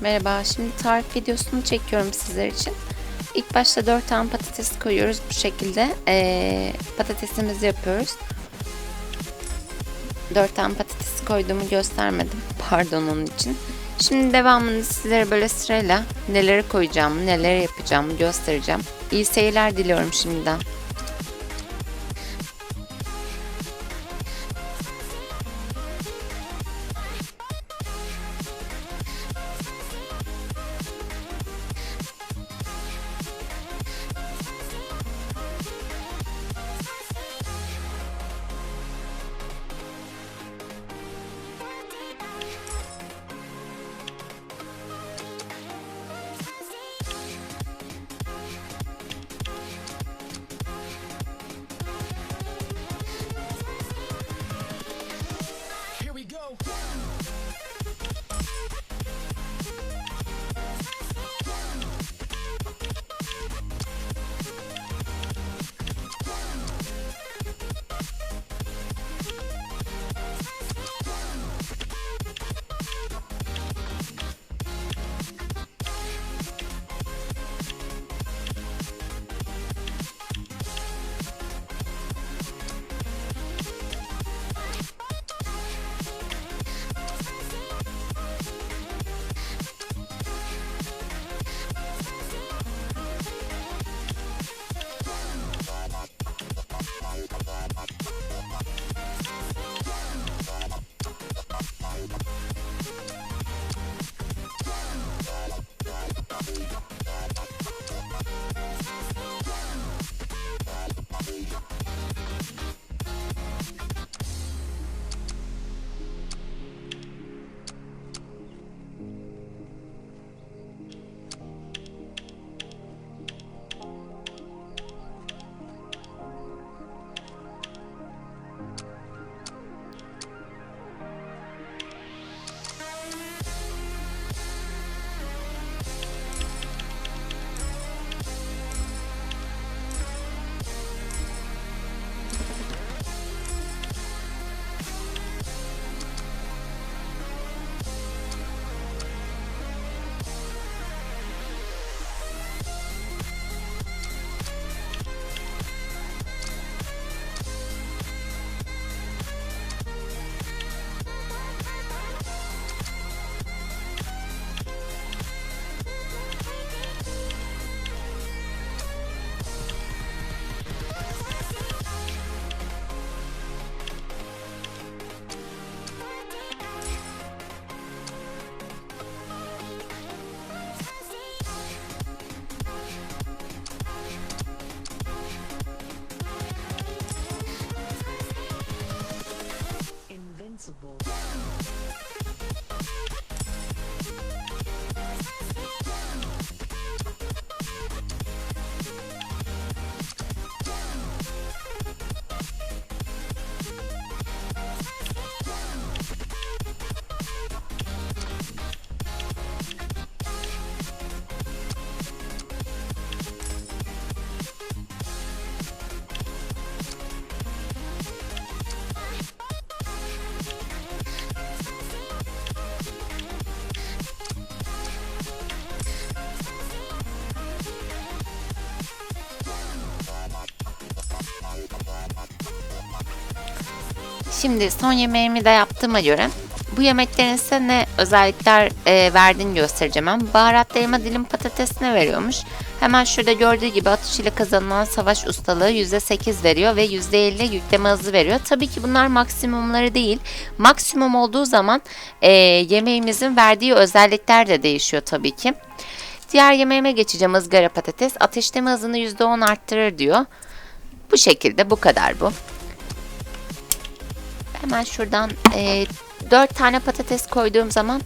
Merhaba, şimdi tarif videosunu çekiyorum sizler için. İlk başta 4 tane patates koyuyoruz bu şekilde. Ee, patatesimizi yapıyoruz. 4 tane patates koyduğumu göstermedim. Pardon onun için. Şimdi devamını sizlere böyle sırayla neleri koyacağımı, neleri yapacağımı göstereceğim. İyi seyirler diliyorum şimdiden. Go. Şimdi son yemeğimi de yaptığıma göre bu yemeklerin size ne özellikler e, verdiğini göstereceğim. Ben baharatlı elma dilim patatesine veriyormuş. Hemen şurada gördüğü gibi atış ile kazanılan savaş ustalığı %8 veriyor ve %50 yükleme hızı veriyor. Tabii ki bunlar maksimumları değil. Maksimum olduğu zaman e, yemeğimizin verdiği özellikler de değişiyor tabii ki. Diğer yemeğime geçeceğim ızgara patates. Ateşleme hızını %10 arttırır diyor. Bu şekilde bu kadar bu. Hemen şuradan e, 4 tane patates koyduğum zaman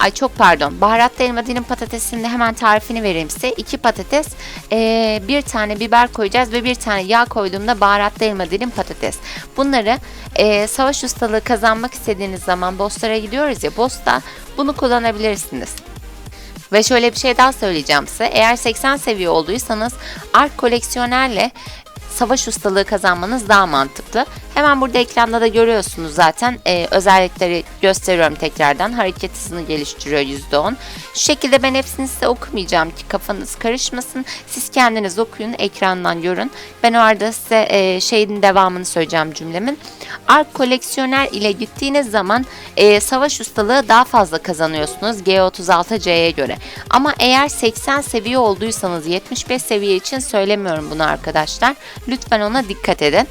Ay çok pardon. Baharatlı elma dilim patatesinin de hemen tarifini vereyim size. 2 patates, e, bir tane biber koyacağız ve bir tane yağ koyduğumda baharatlı elma dilim patates. Bunları e, savaş ustalığı kazanmak istediğiniz zaman Bostar'a gidiyoruz ya. Bosta bunu kullanabilirsiniz. Ve şöyle bir şey daha söyleyeceğim size. Eğer 80 seviye olduysanız Ark koleksiyonerle savaş ustalığı kazanmanız daha mantıklı. Hemen burada ekranda da görüyorsunuz zaten e, özellikleri gösteriyorum tekrardan. Hareket hızını geliştiriyor %10. Şu şekilde ben hepsini size okumayacağım ki kafanız karışmasın. Siz kendiniz okuyun, ekrandan görün. Ben orada size e, şeyin devamını söyleyeceğim cümlemin. Ark koleksiyoner ile gittiğiniz zaman e, savaş ustalığı daha fazla kazanıyorsunuz G36C'ye göre. Ama eğer 80 seviye olduysanız 75 seviye için söylemiyorum bunu arkadaşlar. Lütfen ona dikkat edin.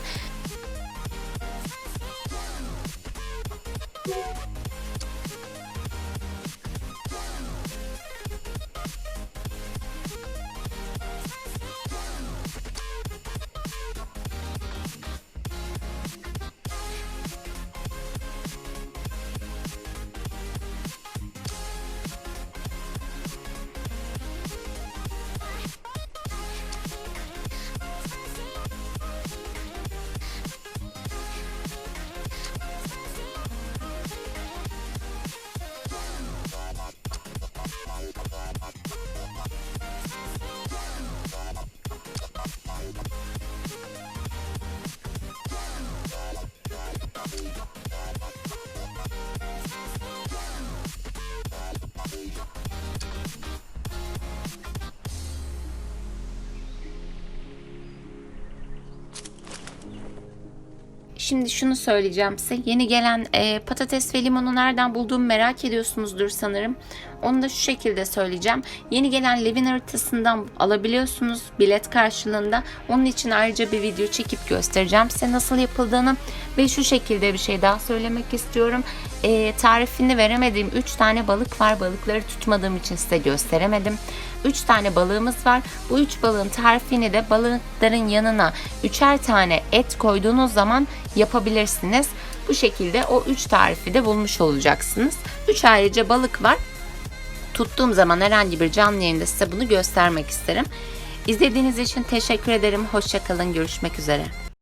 Şimdi şunu söyleyeceğim size. Yeni gelen e, patates ve limonu nereden bulduğumu merak ediyorsunuzdur sanırım. Onu da şu şekilde söyleyeceğim. Yeni gelen Levin haritasından alabiliyorsunuz bilet karşılığında. Onun için ayrıca bir video çekip göstereceğim size nasıl yapıldığını. Ve şu şekilde bir şey daha söylemek istiyorum. E, tarifini veremediğim 3 tane balık var. Balıkları tutmadığım için size gösteremedim. 3 tane balığımız var. Bu 3 balığın tarifini de balıkların yanına 3'er tane et koyduğunuz zaman yapabilirsiniz. Bu şekilde o 3 tarifi de bulmuş olacaksınız. 3 ayrıca balık var. Tuttuğum zaman herhangi bir canlı yayında size bunu göstermek isterim. İzlediğiniz için teşekkür ederim. Hoşçakalın. Görüşmek üzere.